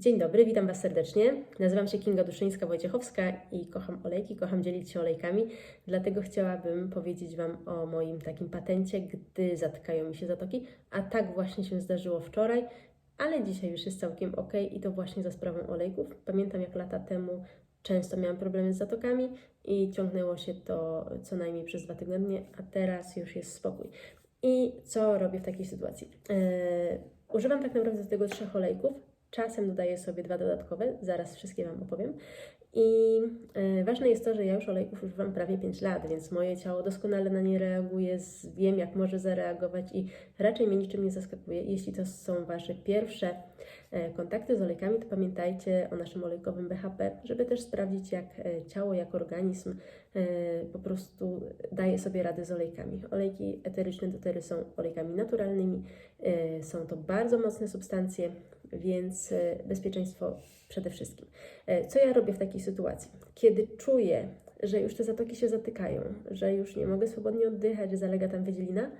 Dzień dobry, witam Was serdecznie. Nazywam się Kinga Duszyńska-Wojciechowska i kocham olejki, kocham dzielić się olejkami, dlatego chciałabym powiedzieć Wam o moim takim patencie, gdy zatykają mi się zatoki, a tak właśnie się zdarzyło wczoraj, ale dzisiaj już jest całkiem ok i to właśnie za sprawą olejków. Pamiętam jak lata temu często miałam problemy z zatokami i ciągnęło się to co najmniej przez dwa tygodnie, a teraz już jest spokój. I co robię w takiej sytuacji? Eee, używam tak naprawdę do tego trzech olejków. Czasem dodaję sobie dwa dodatkowe, zaraz wszystkie Wam opowiem. I e, ważne jest to, że ja już olejków używam prawie 5 lat, więc moje ciało doskonale na nie reaguje, wiem jak może zareagować i raczej mnie niczym nie zaskakuje. Jeśli to są Wasze pierwsze kontakty z olejkami, to pamiętajcie o naszym olejkowym BHP, żeby też sprawdzić jak e, ciało, jak organizm e, po prostu daje sobie radę z olejkami. Olejki eteryczne dotery są olejkami naturalnymi, e, są to bardzo mocne substancje, więc e, bezpieczeństwo przede wszystkim. E, Co ja robię w takiej sytuacji? Kiedy czuję, że już te zatoki się zatykają, że już nie mogę swobodnie oddychać, że zalega tam wydzielina,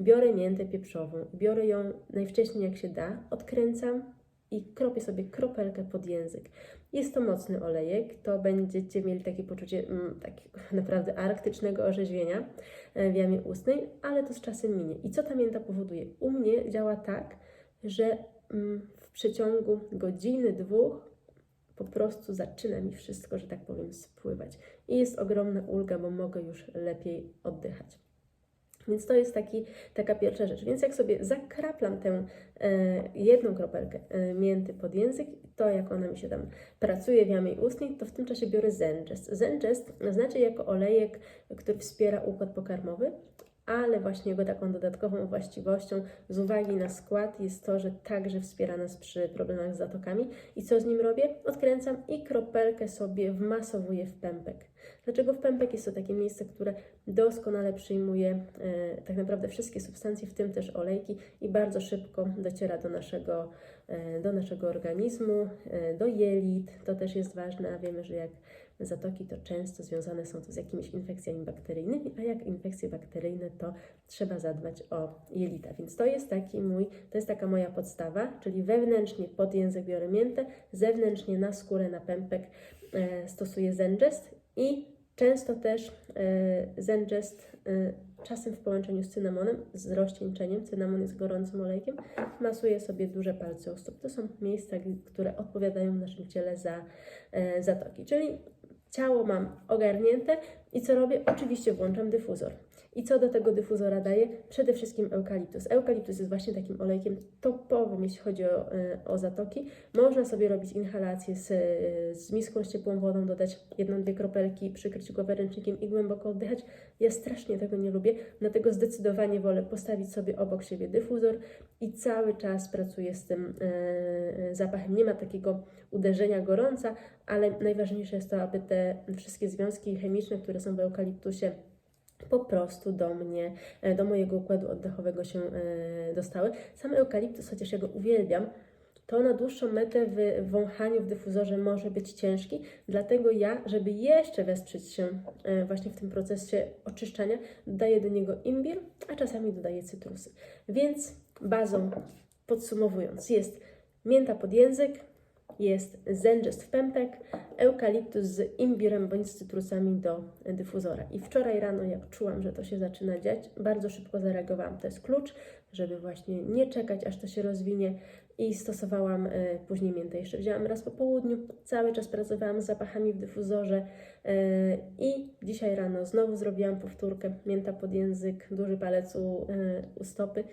biorę miętę pieprzową, biorę ją najwcześniej jak się da, odkręcam i kropię sobie kropelkę pod język. Jest to mocny olejek, to będziecie mieli takie poczucie mm, takiego naprawdę arktycznego orzeźwienia e, w jamie ustnej, ale to z czasem minie. I co ta mięta powoduje? U mnie działa tak, że mm, w przeciągu godziny, dwóch po prostu zaczyna mi wszystko, że tak powiem, spływać. I jest ogromna ulga, bo mogę już lepiej oddychać. Więc to jest taki, taka pierwsza rzecz. Więc jak sobie zakraplam tę e, jedną kropelkę e, mięty pod język, to jak ona mi się tam pracuje w jamie ustnej, to w tym czasie biorę Zengest. Zengest znaczy jako olejek, który wspiera układ pokarmowy, ale właśnie jego taką dodatkową właściwością z uwagi na skład jest to, że także wspiera nas przy problemach z zatokami. I co z nim robię? Odkręcam i kropelkę sobie wmasowuję w pępek. Dlaczego w pępek? Jest to takie miejsce, które doskonale przyjmuje e, tak naprawdę wszystkie substancje, w tym też olejki i bardzo szybko dociera do naszego, e, do naszego organizmu, e, do jelit. To też jest ważne, a wiemy, że jak zatoki to często związane są to z jakimiś infekcjami bakteryjnymi, a jak infekcje bakteryjne, to trzeba zadbać o jelita. Więc to jest taki mój, to jest taka moja podstawa, czyli wewnętrznie pod język biorę miętę, zewnętrznie na skórę, na pępek e, stosuję Zengest i często też e, Zengest e, czasem w połączeniu z cynamonem, z rozcieńczeniem, cynamon jest gorącym olejkiem, masuję sobie duże palce u stóp. To są miejsca, które odpowiadają w naszym ciele za e, zatoki, czyli ciało mam ogarnięte i co robię? Oczywiście włączam dyfuzor. I co do tego dyfuzora daję? Przede wszystkim eukaliptus. Eukaliptus jest właśnie takim olejkiem topowym, jeśli chodzi o, e, o zatoki. Można sobie robić inhalację z, z miską z ciepłą wodą, dodać jedną, dwie kropelki, przykryć głowę ręcznikiem i głęboko oddychać. Ja strasznie tego nie lubię, dlatego zdecydowanie wolę postawić sobie obok siebie dyfuzor i cały czas pracuję z tym e, zapachem. Nie ma takiego uderzenia gorąca, ale najważniejsze jest to, aby te wszystkie związki chemiczne, które są w eukaliptusie, po prostu do mnie, e, do mojego układu oddechowego się e, dostały. Sam eukaliptus, chociaż ja go uwielbiam, to na dłuższą metę w wąchaniu w dyfuzorze może być ciężki, dlatego ja, żeby jeszcze wesprzeć się e, właśnie w tym procesie oczyszczania, dodaję do niego imbir, a czasami dodaję cytrusy. Więc bazą, podsumowując, jest mięta pod język, jest zengest w pępek, eukaliptus z imbirem bądź z cytrusami do dyfuzora. I wczoraj rano, jak czułam, że to się zaczyna dziać, bardzo szybko zareagowałam. To jest klucz, żeby właśnie nie czekać, aż to się rozwinie i stosowałam e, później miętę. Jeszcze wzięłam raz po południu, cały czas pracowałam z zapachami w dyfuzorze e, i dzisiaj rano znowu zrobiłam powtórkę, mięta pod język, duży palec u, e, u stopy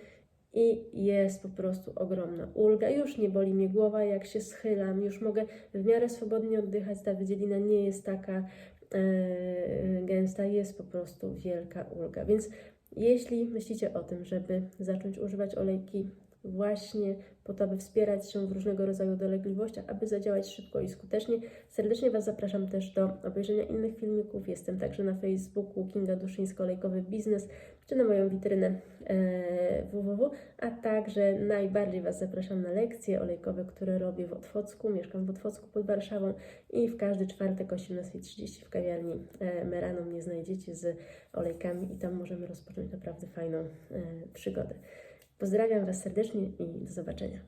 i jest po prostu ogromna ulga. Już nie boli mnie głowa, jak się schylam, już mogę w miarę swobodnie oddychać. Ta wydzielina nie jest taka e, gęsta, jest po prostu wielka ulga. Więc jeśli myślicie o tym, żeby zacząć używać olejki właśnie po to, aby wspierać się w różnego rodzaju dolegliwościach, aby zadziałać szybko i skutecznie. Serdecznie Was zapraszam też do obejrzenia innych filmików. Jestem także na Facebooku Kinga Duszyńsko-Olejkowy Biznes, czy na moją witrynę e, www, a także najbardziej Was zapraszam na lekcje olejkowe, które robię w Otwocku. Mieszkam w Otwocku pod Warszawą i w każdy czwartek o 18.30 w kawiarni e, Merano mnie znajdziecie z olejkami i tam możemy rozpocząć naprawdę fajną e, przygodę. Pozdrawiam Was serdecznie i do zobaczenia.